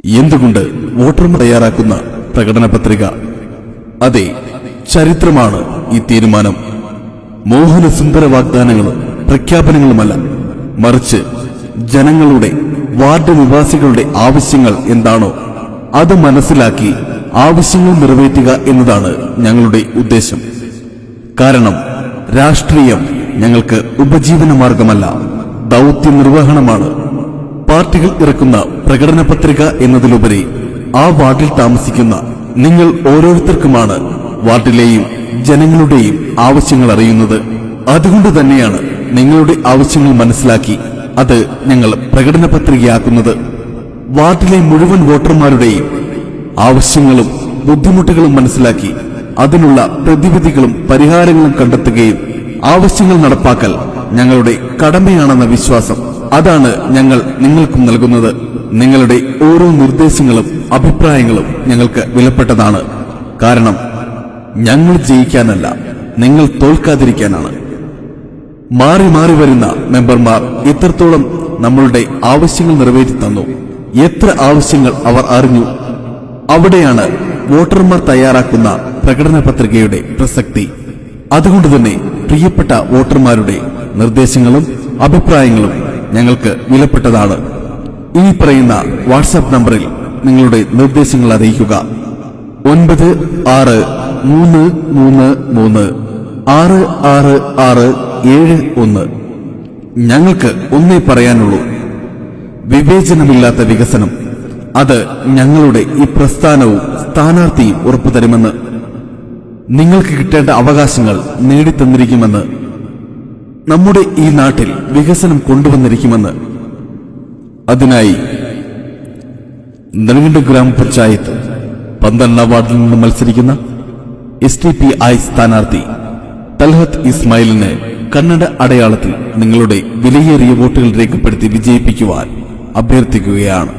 എന്തുകൊണ്ട് വോട്ടർമാർ തയ്യാറാക്കുന്ന പ്രകടന പത്രിക? അതെ ചരിത്രമാണ് ഈ തീരുമാനം. മോഹന സുന്ദര വാഗ്ദാനങ്ങളും പ്രഖ്യാപനങ്ങളുമല്ല മറിച്ച് ജനങ്ങളുടെ വാർഡ് നിവാസികളുടെ ആവശ്യങ്ങൾ എന്താണോ അത് മനസ്സിലാക്കി ആവശ്യങ്ങൾ നിറവേറ്റുക എന്നതാണ് ഞങ്ങളുടെ ഉദ്ദേശം. കാരണം രാഷ്ട്രീയം ഞങ്ങൾക്ക് ഉപജീവന മാർഗമല്ല ദൗത്യ നിർവഹണമാണ്. പാർട്ടികൾ ഇറക്കുന്ന പ്രകടന പത്രിക എന്നതിലുപരി ആ വാർഡിൽ താമസിക്കുന്ന നിങ്ങൾ ഓരോരുത്തർക്കുമാണ് വാർഡിലെയും ജനങ്ങളുടെയും ആവശ്യങ്ങൾ അറിയുന്നത്. അതുകൊണ്ട് തന്നെയാണ് നിങ്ങളുടെ ആവശ്യങ്ങൾ മനസ്സിലാക്കി അത് ഞങ്ങൾ പ്രകടന പത്രികയാക്കുന്നത്. വാർഡിലെ മുഴുവൻ വോട്ടർമാരുടെയും ആവശ്യങ്ങളും ബുദ്ധിമുട്ടുകളും മനസ്സിലാക്കി അതിനുള്ള പ്രതിവിധികളും പരിഹാരങ്ങളും കണ്ടെത്തുകയും ആവശ്യങ്ങൾ നടപ്പാക്കൽ ഞങ്ങളുടെ കടമയാണെന്ന വിശ്വാസം അതാണ് ഞങ്ങൾ നിങ്ങൾക്കും നൽകുന്നത്. നിങ്ങളുടെ ഓരോ നിർദ്ദേശങ്ങളും അഭിപ്രായങ്ങളും ഞങ്ങൾക്ക് വിലപ്പെട്ടതാണ്. കാരണം ഞങ്ങൾ ജയിക്കാനല്ല നിങ്ങൾ തോൽക്കാതിരിക്കാനാണ്. മാറി മാറി വരുന്ന മെമ്പർമാർ ഇത്രത്തോളം നമ്മളുടെ ആവശ്യങ്ങൾ നിറവേറ്റി തന്നു. എത്ര ആവശ്യങ്ങൾ അവർ അറിഞ്ഞു. അവിടെയാണ് വോട്ടർമാർ തയ്യാറാക്കുന്ന പ്രകടന പത്രികയുടെ പ്രസക്തി. അതുകൊണ്ട് തന്നെ പ്രിയപ്പെട്ട വോട്ടർമാരുടെ നിർദ്ദേശങ്ങളും അഭിപ്രായങ്ങളും ഞങ്ങൾക്ക് വിലപ്പെട്ടതാണ്. ഈ പറയുന്ന വാട്സാപ്പ് നമ്പറിൽ നിങ്ങളുടെ നിർദ്ദേശങ്ങൾ അറിയിക്കുക. ഒൻപത് ആറ് മൂന്ന് മൂന്ന് മൂന്ന് ആറ് ആറ് ആറ് ഏഴ് ഒന്ന്. ഞങ്ങൾക്ക് ഒന്നേ പറയാനുള്ളൂ. വിവേചനമില്ലാത്ത വികസനം. അത് ഞങ്ങളുടെ ഈ പ്രസ്ഥാനവും സ്ഥാനാർത്ഥിയും ഉറപ്പു തരുമെന്ന് നിങ്ങൾക്ക് കിട്ടേണ്ട അവകാശങ്ങൾ നേടിത്തന്നിരിക്കുമെന്ന് നമ്മുടെ ഈ നാട്ടിൽ വികസനം കൊണ്ടുവന്നിരിക്കുമെന്ന് അതിനായി നെടുങ്കണ്ടം ഗ്രാമപഞ്ചായത്ത് പന്ത്രണ്ടാം വാർഡിൽ നിന്ന് മത്സരിക്കുന്ന എസ് ടി പി ഐ സ്ഥാനാർത്ഥി തൽഹത്ത് ഇസ്മായിലിന് കന്നഡ അടയാളത്തിൽ നിങ്ങളുടെ വിലയേറിയ വോട്ടുകൾ രേഖപ്പെടുത്തി വിജയിപ്പിക്കുവാൻ അഭ്യർത്ഥിക്കുകയാണ്.